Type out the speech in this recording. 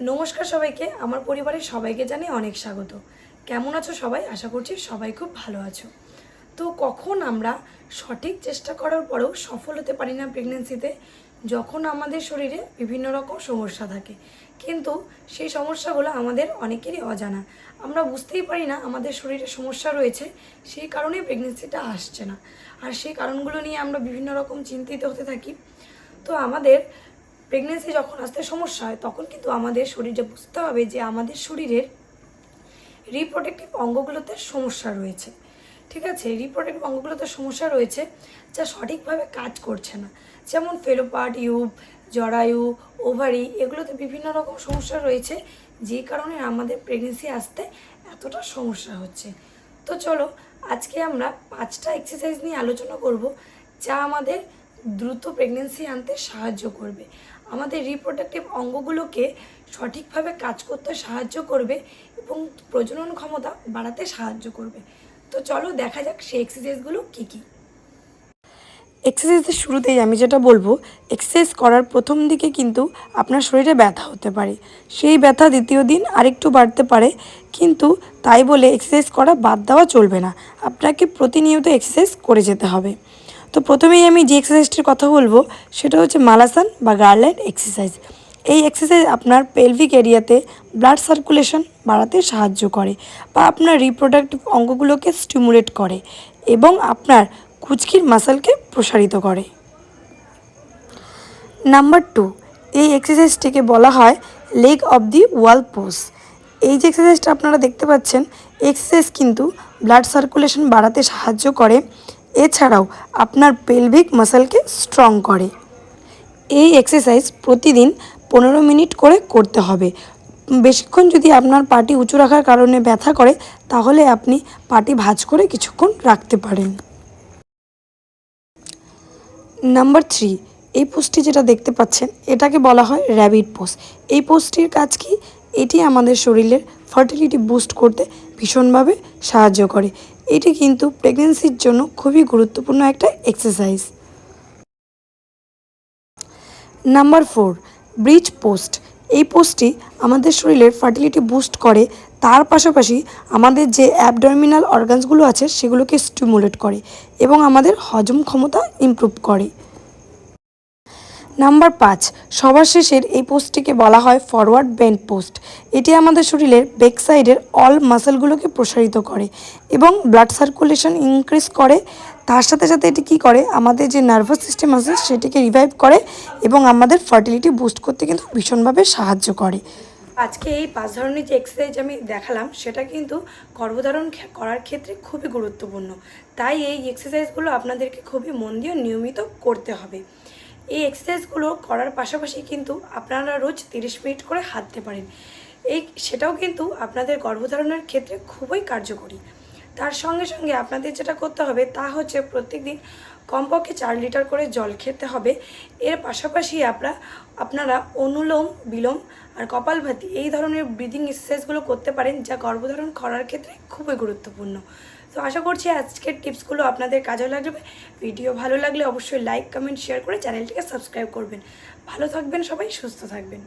নমস্কার সবাইকে, আমার পরিবারের সবাইকে জানিয়ে অনেক স্বাগত। কেমন আছো সবাই? আশা করছি সবাই খুব ভালো আছো। তো কখন আমরা সঠিক চেষ্টা করার পরেও সফল হতে পারি না প্রেগনেন্সিতে যখন আমাদের শরীরে বিভিন্ন রকম সমস্যা থাকে। কিন্তু সেই সমস্যাগুলো আমাদের অনেকেরই অজানা। আমরা বুঝতেই পারি না আমাদের শরীরে সমস্যা রয়েছে, সেই কারণে প্রেগনেন্সিটা আসছে না। আর সেই কারণগুলো নিয়ে আমরা বিভিন্ন রকম চিন্তিত হতে থাকি। তো আমাদের প্রেগনেন্সি যখন আসতে সমস্যা হয়, তখন কিন্তু আমাদের শরীরে বুঝতে হবে যে আমাদের শরীরের রিপ্রোডাক্টিভ অঙ্গগুলোতে সমস্যা রয়েছে। ঠিক আছে? রিপ্রোডাক্টিভ অঙ্গগুলোতে সমস্যা রয়েছে যা সঠিকভাবে কাজ করছে না। যেমন ফেলোপাট ইউব জরায়ু, ওভারি এগুলোতে বিভিন্ন রকম সমস্যা রয়েছে, যে কারণে আমাদের প্রেগনেন্সি আসতে এতটা সমস্যা হচ্ছে। তো চলো, আজকে আমরা পাঁচটা এক্সারসাইজ নিয়ে আলোচনা করব, যা আমাদের দ্রুত প্রেগনেন্সি আনতে সাহায্য করবে। আমাদের রিপ্রোডাক্টিভ অঙ্গগুলোকে সঠিকভাবে কাজ করতে সাহায্য করবে এবং প্রজনন ক্ষমতা বাড়াতে সাহায্য করবে। তো চলো দেখা যাক সেই এক্সারসাইজগুলো কী কী। এক্সারসাইজের শুরুতেই আমি যেটা বলব এক্সারসাইজ করার প্রথম দিকে কিন্তু আপনার শরীরে ব্যথা হতে পারে। সেই ব্যথা দ্বিতীয় দিন আরেকটু বাড়তে পারে, কিন্তু তাই বলে এক্সারসাইজ করা বাদ দেওয়া চলবে না। আপনাকে প্রতিনিয়ত এক্সারসাইজ করে যেতে হবে। তো প্রথমেই আমি যে এক্সারসাইজটির কথা বলব, সেটা হচ্ছে মালাসান বা গার্ল্যান্ড এক্সারসাইজ এই এক্সারসাইজ আপনার পেলভিক এরিয়াতে ব্লাড সার্কুলেশন বাড়াতে সাহায্য করে বা আপনার রিপ্রোডাক্টিভ অঙ্গগুলোকে স্টিমুলেট করে এবং আপনার কুচকির মাসেলকে প্রসারিত করে। নাম্বার টু এই এক্সারসাইজটিকে বলা হয় leg of the wall pose এই যে এক্সারসাইজটা আপনারা দেখতে পাচ্ছেন এক্সারসাইজ কিন্তু ব্লাড সার্কুলেশন বাড়াতে সাহায্য করে এছাড়াও আপনার পেলভিক মাসেলকে স্ট্রং করে। এই এক্সারসাইজ প্রতিদিন পনেরো মিনিট করে করতে হবে। বেশিক্ষণ যদি আপনার পাটি উঁচু রাখার কারণে ব্যথা করে, তাহলে আপনি পাটি ভাঁজ করে কিছুক্ষণ রাখতে পারেন। নাম্বার থ্রি, এই পোস্টটি যেটা দেখতে পাচ্ছেন, এটাকে বলা হয় র্যাবিট পোস্ট এই পোস্টটির কাজ কি? এটি আমাদের শরীরের ফার্টিলিটি বুস্ট করতে ভীষণভাবে সাহায্য করে। এটি কিন্তু প্রেগনেন্সির জন্য খুবই গুরুত্বপূর্ণ একটা exercise number four bridge post এই পোস্টটি আমাদের শরীরের ফার্টিলিটি বুস্ট করে। তার পাশাপাশি আমাদের যে অ্যাবডমিনাল অর্গানসগুলো আছে, সেগুলোকে স্টিমুলেট করে এবং আমাদের হজম ক্ষমতা ইম্প্রুভ করে। নাম্বার পাঁচ, সবার শেষের এই পোস্টটিকে বলা হয় ফরওয়ার্ড বেন্ড পোস্ট এটি আমাদের শরীরের বেক সাইডের অল মাসেলগুলোকে প্রসারিত করে এবং ব্লাড সার্কুলেশন ইনক্রিজ করে। তার সাথে সাথে এটি কী করে? আমাদের যে নার্ভাস সিস্টেম আছে, সেটিকে রিভাইভ করে এবং আমাদের ফার্টিলিটি বুস্ট করতে কিন্তু ভীষণভাবে সাহায্য করে। আজকে এই পাঁচ ধরনের যে এক্সারসাইজ আমি দেখালাম, সেটা কিন্তু গর্ভধারণ করার ক্ষেত্রে খুবই গুরুত্বপূর্ণ। তাই এই এক্সারসাইজগুলো আপনাদেরকে খুবই মন দিয়ে নিয়মিত করতে হবে। এই এক্সারসাইজগুলো করার পাশাপাশি কিন্তু আপনারা রোজ তিরিশ মিনিট করে হাঁটতে পারেন। এই সেটাও কিন্তু আপনাদের গর্ভধারণের ক্ষেত্রে খুবই কার্যকরী। তার সঙ্গে সঙ্গে আপনাদের যেটা করতে হবে তা হচ্ছে প্রত্যেকদিন কমপক্ষে চার লিটার করে জল খেতে হবে। এর পাশাপাশি আপনারা আপনারা অনুলোম, বিলোম আর কপালভাতি এই ধরনের ব্রিদিং এক্সারসাইজগুলো করতে পারেন যা গর্ভধারণ করার ক্ষেত্রে খুবই গুরুত্বপূর্ণ। তো আশা করছি আজকের টিপসগুলো আপনাদের কাজে লাগবে। ভিডিও ভালো লাগলে অবশ্যই লাইক কমেন্ট শেয়ার করে চ্যানেলটিকে সাবস্ক্রাইব করবেন। ভালো থাকবেন সবাই, সুস্থ থাকবেন।